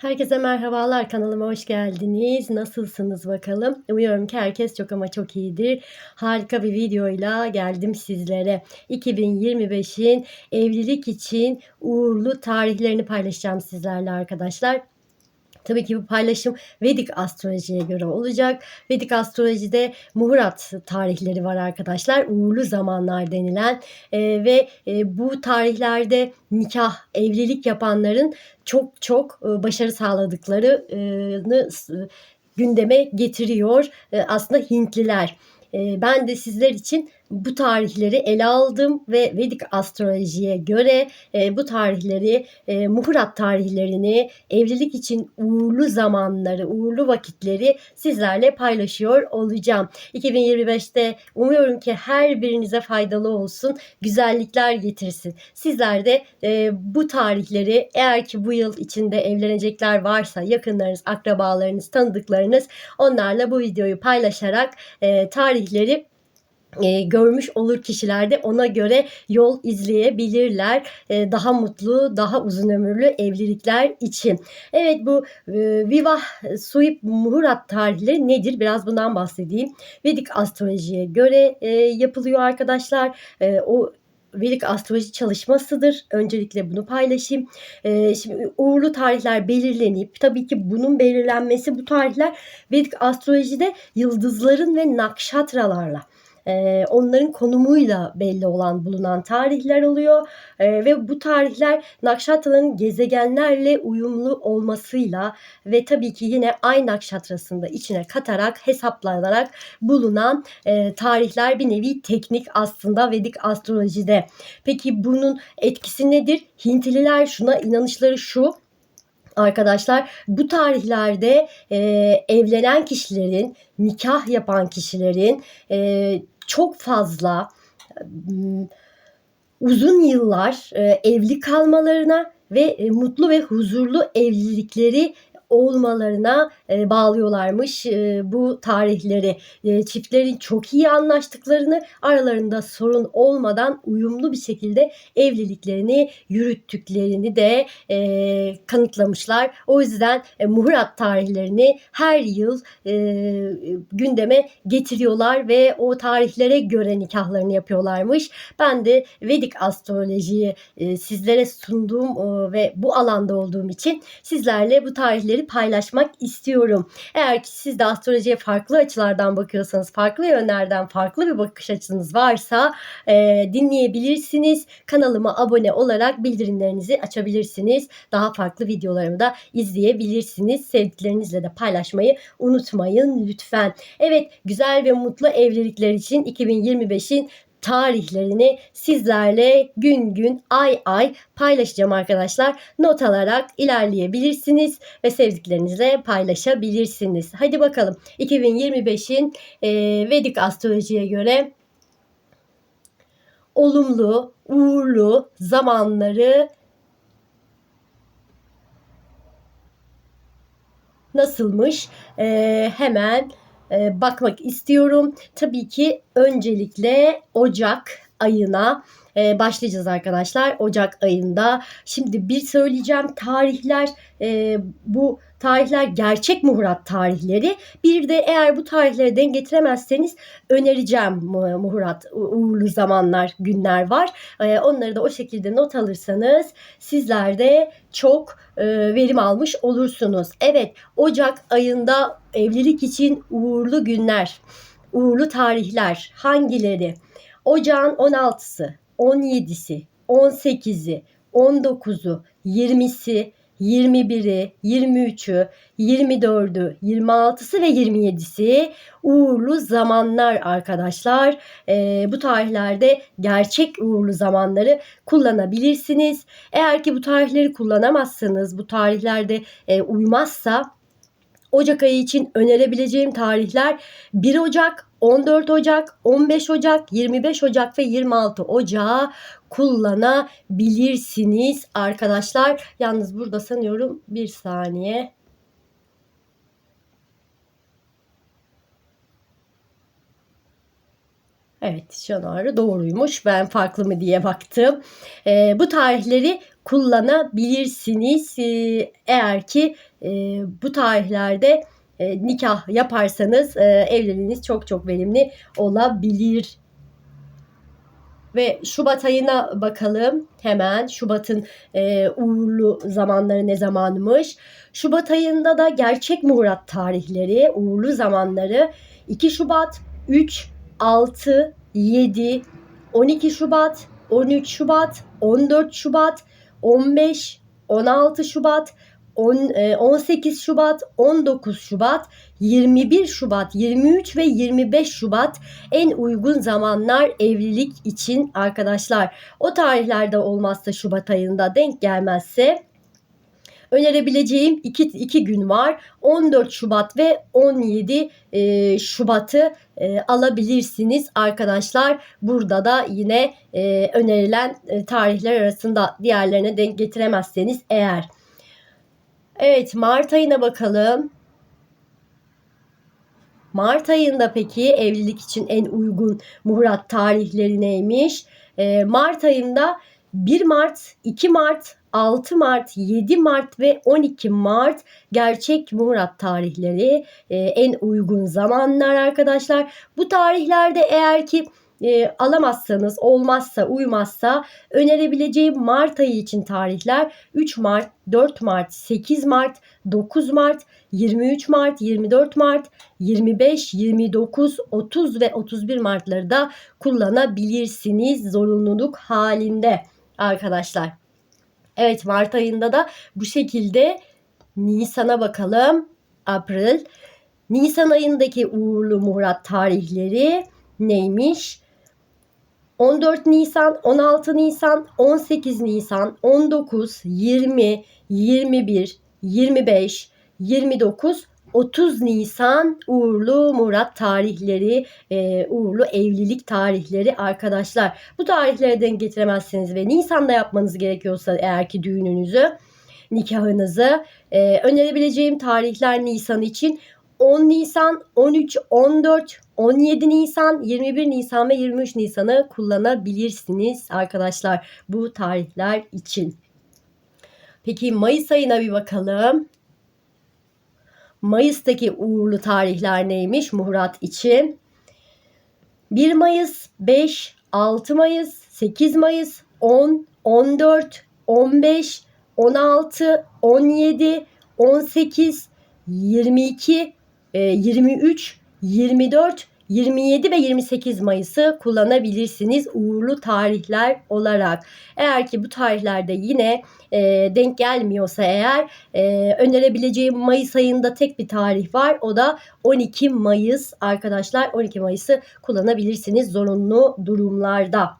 Herkese merhabalar kanalıma hoş geldiniz. Nasılsınız bakalım? Umuyorum ki herkes çok ama çok iyidir. Harika bir videoyla geldim sizlere. 2025'in evlilik için uğurlu tarihlerini paylaşacağım sizlerle arkadaşlar. Tabii ki bu paylaşım Vedik astrolojiye göre olacak. Vedik astrolojide muhurat tarihleri var arkadaşlar. Uğurlu zamanlar denilen e, ve e, bu tarihlerde nikah, evlilik yapanların çok çok e, başarı sağladıklarını e, gündeme getiriyor e, aslında Hintliler. E, ben de sizler için bu tarihleri ele aldım ve Vedik astrolojiye göre e, bu tarihleri, e, muhurat tarihlerini, evlilik için uğurlu zamanları, uğurlu vakitleri sizlerle paylaşıyor olacağım. 2025'te umuyorum ki her birinize faydalı olsun, güzellikler getirsin. Sizler de e, bu tarihleri eğer ki bu yıl içinde evlenecekler varsa yakınlarınız, akrabalarınız, tanıdıklarınız onlarla bu videoyu paylaşarak e, tarihleri e, görmüş olur kişiler de ona göre yol izleyebilirler. E, daha mutlu, daha uzun ömürlü evlilikler için. Evet bu e, Vivah Suip Muhurat tarihleri nedir? Biraz bundan bahsedeyim. Vedik astrolojiye göre e, yapılıyor arkadaşlar. E, o Vedik astroloji çalışmasıdır. Öncelikle bunu paylaşayım. Ee, şimdi uğurlu tarihler belirlenip tabii ki bunun belirlenmesi bu tarihler Vedik astrolojide yıldızların ve nakşatralarla e, onların konumuyla belli olan bulunan tarihler oluyor e, ve bu tarihler nakşatraların gezegenlerle uyumlu olmasıyla ve tabii ki yine ay nakşatrasında içine katarak hesaplanarak bulunan e, tarihler bir nevi teknik aslında Vedik astrolojide. Peki bunun etkisi nedir? Hintliler şuna inanışları şu arkadaşlar. Bu tarihlerde e, evlenen kişilerin nikah yapan kişilerin e, çok fazla uzun yıllar e, evli kalmalarına ve e, mutlu ve huzurlu evlilikleri olmalarına e, bağlıyorlarmış e, bu tarihleri. E, çiftlerin çok iyi anlaştıklarını, aralarında sorun olmadan uyumlu bir şekilde evliliklerini yürüttüklerini de e, kanıtlamışlar. O yüzden e, muhrat tarihlerini her yıl e, gündeme getiriyorlar ve o tarihlere göre nikahlarını yapıyorlarmış. Ben de Vedik astrolojiyi e, sizlere sunduğum e, ve bu alanda olduğum için sizlerle bu tarihleri bilgileri paylaşmak istiyorum. Eğer ki siz de astrolojiye farklı açılardan bakıyorsanız, farklı yönlerden farklı bir bakış açınız varsa e, dinleyebilirsiniz. Kanalıma abone olarak bildirimlerinizi açabilirsiniz. Daha farklı videolarımı da izleyebilirsiniz. Sevdiklerinizle de paylaşmayı unutmayın lütfen. Evet güzel ve mutlu evlilikler için 2025'in tarihlerini sizlerle gün gün ay ay paylaşacağım arkadaşlar. Not alarak ilerleyebilirsiniz ve sevdiklerinizle paylaşabilirsiniz. Hadi bakalım 2025'in e, Vedik astrolojiye göre olumlu, uğurlu zamanları nasılmış? E, hemen e, bakmak istiyorum. Tabii ki öncelikle Ocak ayına e, başlayacağız arkadaşlar. Ocak ayında. Şimdi bir söyleyeceğim tarihler e, bu tarihler gerçek muhurat tarihleri. Bir de eğer bu tarihleri denk getiremezseniz önereceğim muhurat uğurlu zamanlar, günler var. Onları da o şekilde not alırsanız sizler de çok verim almış olursunuz. Evet Ocak ayında evlilik için uğurlu günler, uğurlu tarihler hangileri? Ocağın 16'sı, 17'si, 18'i, 19'u, 20'si, 21'i, 23'ü, 24'ü, 26'sı ve 27'si uğurlu zamanlar arkadaşlar. E, bu tarihlerde gerçek uğurlu zamanları kullanabilirsiniz. Eğer ki bu tarihleri kullanamazsanız, bu tarihlerde e, uymazsa Ocak ayı için önerebileceğim tarihler 1 Ocak, 14 Ocak, 15 Ocak, 25 Ocak ve 26 Ocağı kullanabilirsiniz arkadaşlar. Yalnız burada sanıyorum bir saniye. Evet, Şanarı doğruymuş. Ben farklı mı diye baktım. Ee, bu tarihleri kullanabilirsiniz. Ee, eğer ki e, bu tarihlerde e, nikah yaparsanız e, evliliğiniz çok çok verimli olabilir. Ve Şubat ayına bakalım hemen. Şubat'ın e, uğurlu zamanları ne zamanmış? Şubat ayında da gerçek Murat tarihleri, uğurlu zamanları 2 Şubat, 3, 6, 7, 12 Şubat, 13 Şubat, 14 Şubat, 15, 16 Şubat, 10, e, 18 Şubat, 19 Şubat, 21 Şubat, 23 ve 25 Şubat en uygun zamanlar evlilik için arkadaşlar. O tarihlerde olmazsa Şubat ayında denk gelmezse önerebileceğim iki, iki gün var. 14 Şubat ve 17 e, Şubat'ı e, alabilirsiniz arkadaşlar. Burada da yine e, önerilen e, tarihler arasında diğerlerine denk getiremezseniz eğer. Evet Mart ayına bakalım. Mart ayında peki evlilik için en uygun muhrat tarihleri neymiş? Ee, Mart ayında 1 Mart, 2 Mart, 6 Mart, 7 Mart ve 12 Mart gerçek muhrat tarihleri e, en uygun zamanlar arkadaşlar. Bu tarihlerde eğer ki e, alamazsanız, olmazsa, uymazsa önerebileceğim Mart ayı için tarihler 3 Mart, 4 Mart, 8 Mart, 9 Mart, 23 Mart, 24 Mart, 25, 29, 30 ve 31 Mart'ları da kullanabilirsiniz zorunluluk halinde arkadaşlar. Evet Mart ayında da bu şekilde Nisan'a bakalım. April. Nisan ayındaki uğurlu muhrat tarihleri neymiş? 14 Nisan, 16 Nisan, 18 Nisan, 19, 20, 21, 25, 29, 30 Nisan uğurlu Murat tarihleri, e, uğurlu evlilik tarihleri arkadaşlar. Bu tarihleri denk getiremezsiniz ve Nisan'da yapmanız gerekiyorsa eğer ki düğününüzü, nikahınızı e, önerebileceğim tarihler Nisan için 10 Nisan, 13, 14, 17 Nisan, 21 Nisan ve 23 Nisan'ı kullanabilirsiniz arkadaşlar bu tarihler için. Peki Mayıs ayına bir bakalım. Mayıs'taki uğurlu tarihler neymiş Muhrat için? 1 Mayıs, 5, 6 Mayıs, 8 Mayıs, 10, 14, 15, 16, 17, 18, 22, 23, 24, 27 ve 28 Mayıs'ı kullanabilirsiniz uğurlu tarihler olarak. Eğer ki bu tarihlerde yine e, denk gelmiyorsa eğer e, önerebileceğim Mayıs ayında tek bir tarih var. O da 12 Mayıs arkadaşlar. 12 Mayıs'ı kullanabilirsiniz zorunlu durumlarda.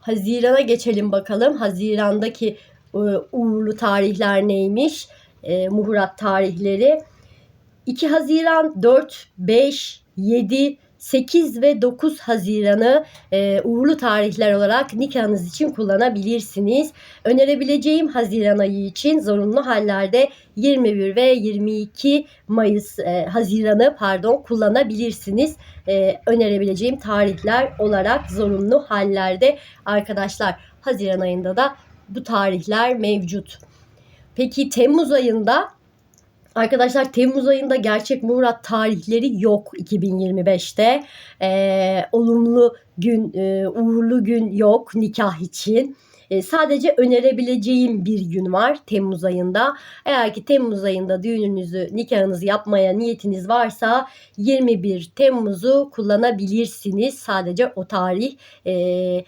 Haziran'a geçelim bakalım. Haziran'daki e, uğurlu tarihler neymiş? E, muhrat tarihleri. 2 Haziran, 4, 5, 7, 8 ve 9 Haziran'ı e, uğurlu tarihler olarak nikahınız için kullanabilirsiniz. Önerebileceğim Haziran ayı için zorunlu hallerde 21 ve 22 Mayıs e, Haziran'ı pardon kullanabilirsiniz. E, önerebileceğim tarihler olarak zorunlu hallerde arkadaşlar Haziran ayında da bu tarihler mevcut. Peki Temmuz ayında Arkadaşlar Temmuz ayında gerçek Murat tarihleri yok 2025'te. Ee, olumlu gün, e, uğurlu gün yok nikah için. E, sadece önerebileceğim bir gün var Temmuz ayında. Eğer ki Temmuz ayında düğününüzü, nikahınızı yapmaya niyetiniz varsa 21 Temmuz'u kullanabilirsiniz. Sadece o tarih e,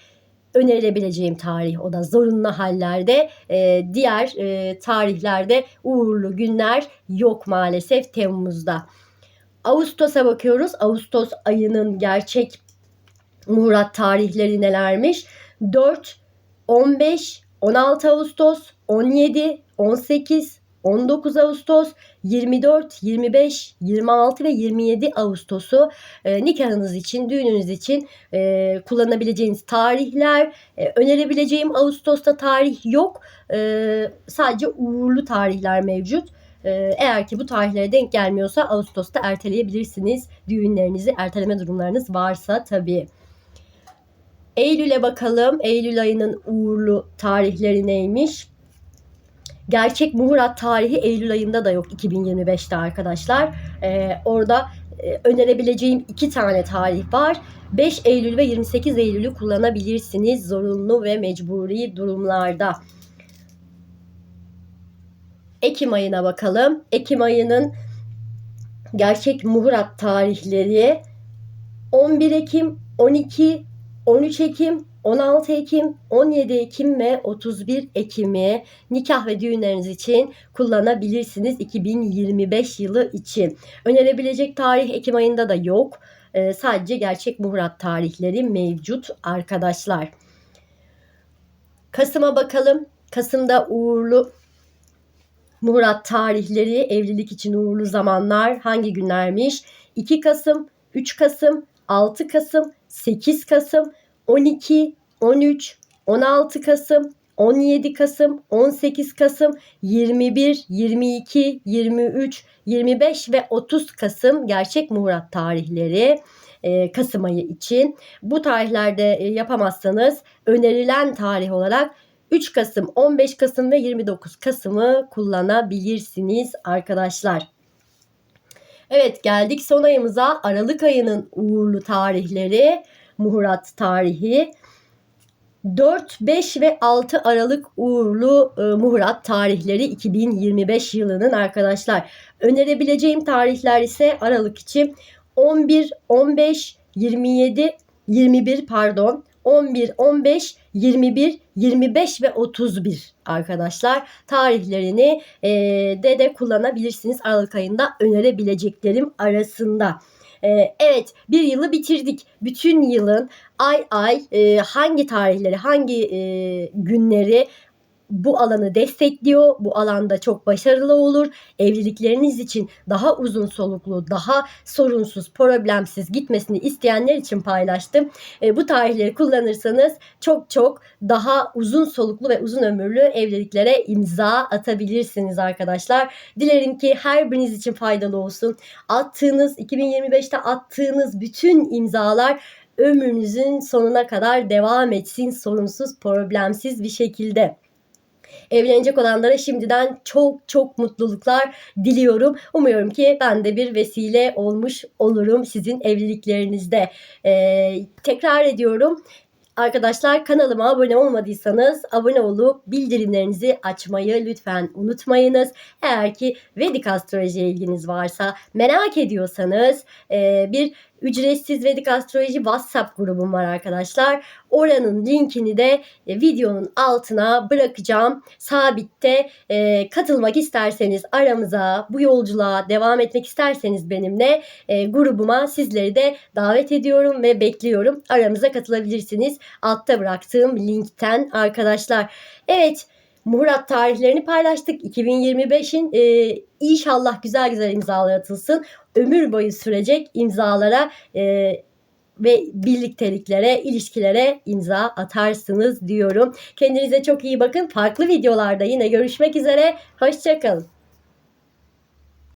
önerilebileceğim tarih o da zorunlu hallerde e, diğer e, tarihlerde uğurlu günler yok maalesef Temmuz'da. Ağustos'a bakıyoruz. Ağustos ayının gerçek muhrat tarihleri nelermiş? 4, 15, 16 Ağustos, 17, 18, 19 Ağustos, 24, 25, 26 ve 27 Ağustos'u e, nikahınız için, düğününüz için e, kullanabileceğiniz tarihler. E, önerebileceğim Ağustos'ta tarih yok. E, sadece uğurlu tarihler mevcut. Ee, eğer ki bu tarihlere denk gelmiyorsa Ağustos'ta erteleyebilirsiniz düğünlerinizi, erteleme durumlarınız varsa tabii. Eylül'e bakalım. Eylül ayının uğurlu tarihleri neymiş? Gerçek Muhurat tarihi Eylül ayında da yok 2025'te arkadaşlar. Ee, orada e, önerebileceğim iki tane tarih var. 5 Eylül ve 28 Eylül'ü kullanabilirsiniz zorunlu ve mecburi durumlarda. Ekim ayına bakalım. Ekim ayının gerçek muhurat tarihleri 11 Ekim, 12, 13 Ekim, 16 Ekim, 17 Ekim ve 31 Ekim'i nikah ve düğünleriniz için kullanabilirsiniz 2025 yılı için. Önerebilecek tarih Ekim ayında da yok. Ee, sadece gerçek muhrat tarihleri mevcut arkadaşlar. Kasım'a bakalım. Kasım'da uğurlu muhrat tarihleri, evlilik için uğurlu zamanlar hangi günlermiş? 2 Kasım, 3 Kasım, 6 Kasım, 8 Kasım, 12, 13, 16 Kasım, 17 Kasım, 18 Kasım, 21, 22, 23, 25 ve 30 Kasım gerçek muhrat tarihleri. e, Kasım ayı için. Bu tarihlerde e, yapamazsanız önerilen tarih olarak 3 Kasım, 15 Kasım ve 29 Kasım'ı kullanabilirsiniz arkadaşlar. Evet geldik son ayımıza. Aralık ayının uğurlu tarihleri, muhurat tarihi. 4, 5 ve 6 Aralık uğurlu e, muhurat tarihleri 2025 yılının arkadaşlar. Önerebileceğim tarihler ise Aralık için 11, 15, 27, 21 pardon 11, 15, 21, 25 ve 31 arkadaşlar tarihlerini e, de de kullanabilirsiniz Aralık ayında önerebileceklerim arasında. E, evet bir yılı bitirdik. Bütün yılın ay ay e, hangi tarihleri hangi e, günleri bu alanı destekliyor. Bu alanda çok başarılı olur. Evlilikleriniz için daha uzun soluklu, daha sorunsuz, problemsiz gitmesini isteyenler için paylaştım. E, bu tarihleri kullanırsanız çok çok daha uzun soluklu ve uzun ömürlü evliliklere imza atabilirsiniz arkadaşlar. Dilerim ki her biriniz için faydalı olsun. Attığınız 2025'te attığınız bütün imzalar ömrünüzün sonuna kadar devam etsin sorunsuz, problemsiz bir şekilde. Evlenecek olanlara şimdiden çok çok mutluluklar diliyorum. Umuyorum ki ben de bir vesile olmuş olurum sizin evliliklerinizde. Ee, tekrar ediyorum. Arkadaşlar kanalıma abone olmadıysanız abone olup bildirimlerinizi açmayı lütfen unutmayınız. Eğer ki Vedik astrolojiye ilginiz varsa merak ediyorsanız e, bir ücretsiz Vedik Astroloji WhatsApp grubum var arkadaşlar. Oranın linkini de e, videonun altına bırakacağım. Sabitte e, katılmak isterseniz aramıza bu yolculuğa devam etmek isterseniz benimle e, grubuma sizleri de davet ediyorum ve bekliyorum. Aramıza katılabilirsiniz. Altta bıraktığım linkten arkadaşlar. Evet Murat tarihlerini paylaştık. 2025'in e, inşallah güzel güzel imzalar atılsın. Ömür boyu sürecek imzalara e, ve birlikteliklere, ilişkilere imza atarsınız diyorum. Kendinize çok iyi bakın. Farklı videolarda yine görüşmek üzere. Hoşçakalın.